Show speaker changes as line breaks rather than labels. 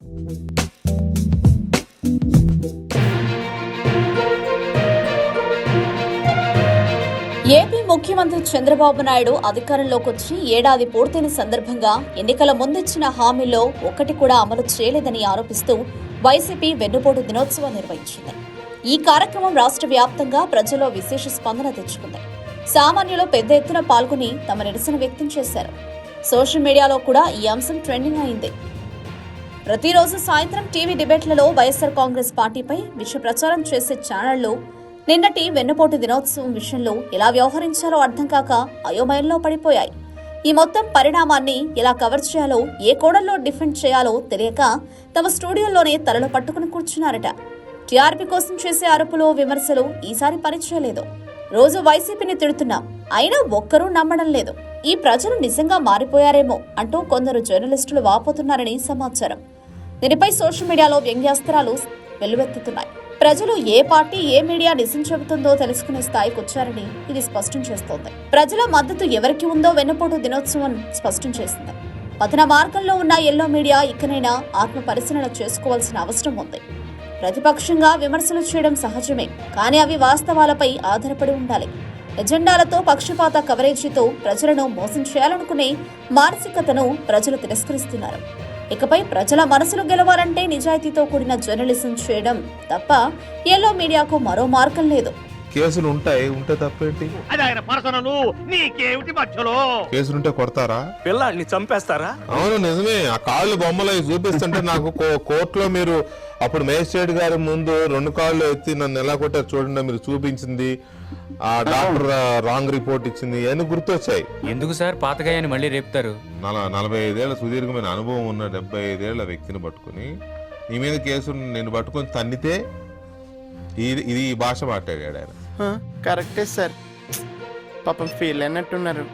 AP ముఖ్యమంత్రి చంద్రబాబు నాయుడు అధికారంలోకి వచ్చి ఏడాది పూర్తయిన సందర్భంగా ఎన్నికల ముందిచ్చిన హామీల్లో ఒక్కటి కూడా అమలు చేయలేదని ఆరోపిస్తూ వైసీపీ వెన్నుపోటు దినోత్సవం నిర్వహించింది. ఈ కార్యక్రమం రాష్ట్ర వ్యాప్తంగా ప్రజల్లో విశేష స్పందన తెచ్చుకుంది. సామాన్యులు పెద్ద ఎత్తున పాల్గొని తమ నిరసన వ్యక్తం చేశారు. సోషల్ మీడియాలో కూడా ఈ అంశం ట్రెండింగ్ అయింది. ప్రతిరోజు సాయంత్రం టీవీ డిబేట్లలో వైఎస్సార్ కాంగ్రెస్ పార్టీపై విష ప్రచారం చేసే ఛానళ్ళు నిన్నటి వెన్నపోటు దినోత్సవం విషయంలో ఎలా వ్యవహరించాలో అర్థం కాక అయోమయంలో పడిపోయాయి. ఈ మొత్తం పరిణామాన్ని ఎలా కవర్ చేయాలో ఏ కోణంలో డిఫెండ్ చేయాలో తెలియక తమ స్టూడియోలోనే తలలు పట్టుకుని కూర్చున్నారట. టీఆర్పీ కోసం చేసే అరుపులు విమర్శలు ఈసారి పనిచేయలేదు రోజు వైసీపీని తిడుతున్నాం. అయినా ఒక్కరూ నమ్మడం లేదు. ఈ ప్రజలు నిజంగా మారిపోయారేమో అంటూ కొందరు జర్నలిస్టులు వాపోతున్నారని సమాచారం. దీనిపై సోషల్ మీడియాలో వ్యంగ్యాస్త్రాలు వెల్లువెత్తుతున్నాయి. ప్రజలు ఏ పార్టీ ఏ మీడియా నిజం చెబుతుందో తెలుసుకునే స్థాయికి వచ్చారని ఇది స్పష్టం చేస్తోంది. ప్రజల మద్దతు ఎవరికి ఉందో వెన్నపోటు దినోత్సవం స్పష్టం చేసింది. పతన మార్గంలో ఉన్న ఎల్లో మీడియా ఇకనైనా ఆత్మ పరిశీలన చేసుకోవాల్సిన అవసరం ఉంది. ప్రతిపక్షంగా విమర్శలు చేయడం సహజమే కానీ అవి వాస్తవాలపై ఆధారపడి ఉండాలి. ఎజెండాలతో పక్షపాత కవరేజీతో ప్రజలను మోసం చేయాలనుకునే మానసికతను ప్రజలు తిరస్కరిస్తున్నారు. ఇకపై ప్రజల మనసులు గెలవాలంటే నిజాయితీతో కూడిన జర్నలిజం చేయడం తప్ప ఎల్లో మీడియాకు మరో మార్గం లేదు.
కేసులు ఉంటాయి ఉంటే తప్పేంటి?
అది ఆయన పర్సనలు నీకేమిటి మధ్యలో?
కేసులు ఉంటే కొడతారా?
పిల్లాడిని చంపేస్తారా?
అవును నిజమే. ఆ కాళ్ళు బొమ్మలు అవి చూపిస్తుంటే నాకు కో- కోర్టులో మీరు అప్పుడు మేజిస్ట్రేట్ గారి ముందు రెండు కాళ్ళు ఎత్తి నన్ను ఎలా కొట్టారు చూడండి మీరు చూపించింది. ఆ డాక్టర్ రాంగ్ రిపోర్ట్ ఇచ్చింది అన్ని గుర్తొచ్చాయి.
ఎందుకు సార్? పాతగాయని మళ్ళీ రేపుతారు.
నల నలభై ఐదేళ్ళ సుదీర్ఘమైన అనుభవం ఉన్న డెబ్బై ఐదేళ్ళ వ్యక్తిని పట్టుకుని నీ మీద కేసు నేను పట్టుకొని తన్నితే ఇది ఇది ఈ భాష మాట్లాడాడు ఆయన.
కరెక్టే సార్ పాపం ఫీల్ అయినట్టున్నారు.